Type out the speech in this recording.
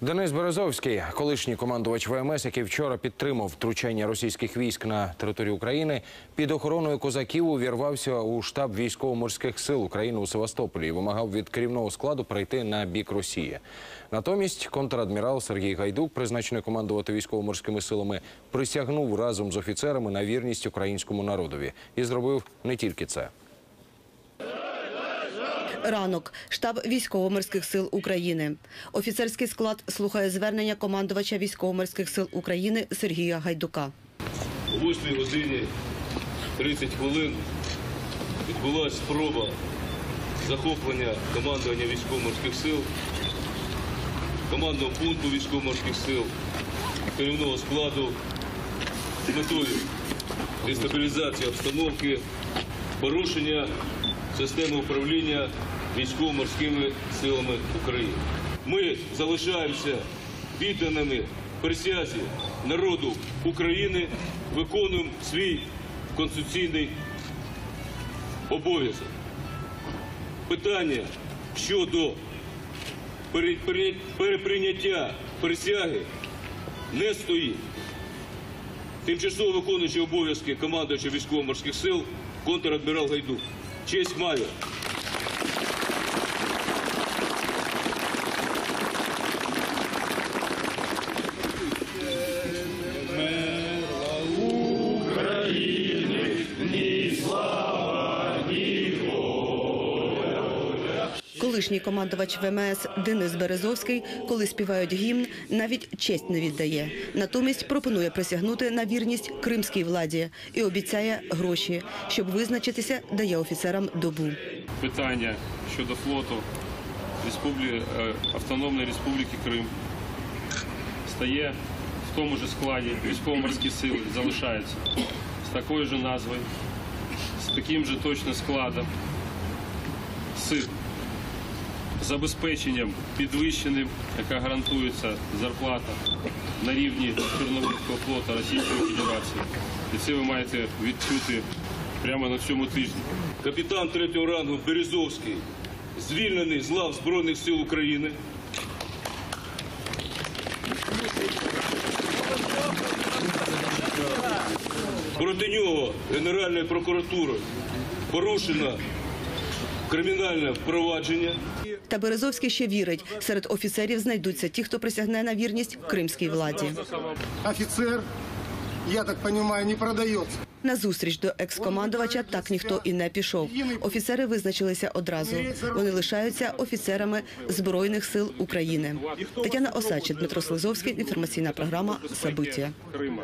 Денис Березовський, колишній командувач ВМС, який вчора підтримав втручання російських військ на територію України, під охороною козаків увірвався у штаб військово-морських сил України у Севастополі і вимагав від керівного складу перейти на бік Росії. Натомість контрадмірал Сергій Гайдук, призначений командувати військово-морськими силами, присягнув разом з офіцерами на вірність українському народові і зробив не тільки це. Ранок. Штаб військово-морських сил України. Офіцерський склад слухає звернення командувача військово-морських сил України Сергія Гайдука. О 8 годині 30 хвилин відбулася спроба захоплення командування військово-морських сил, командного пункту військово-морських сил, керівного складу з метою дестабілізації обстановки, порушення системи управління військово-морськими силами України. Ми залишаємося відданими присязі народу України, виконуємо свій конституційний обов'язок. Питання щодо пере- пере- переприйняття присяги не стоїть. Тимчасово виконуючий обов'язки командуюча військово-морських сил контр-адмірал Гайдук. Честь маю. Колишній командувач ВМС Денис Березовський, коли співають гімн, навіть честь не віддає. Натомість пропонує присягнути на вірність кримській владі і обіцяє гроші, щоб визначитися, дає офіцерам добу. питання щодо флоту Республі... е, Автономної Республіки Крим стає в тому ж складі військово-морські сили залишаються з такою ж назвою, з таким же точно складом, з забезпеченням підвищеним, яка гарантується зарплата на рівні Чорноморського флоту Російської Федерації. І це ви маєте відчути прямо на цьому тижні. Капітан третього рангу Березовський звільнений з лав Збройних сил України. Проти нього Генеральною прокуратурою порушено кримінальне впровадження. Та Березовський ще вірить, серед офіцерів знайдуться ті, хто присягне на вірність кримській владі. офицер, я так понимаю, не продается. На зустріч до екс-командувача так ніхто і не пішов. Офіцери визначилися одразу. Вони лишаються офіцерами Збройних сил України. Тетяна Осадчий, Дмитро Слизовський. Інформаційна програма «Собиття». Крима.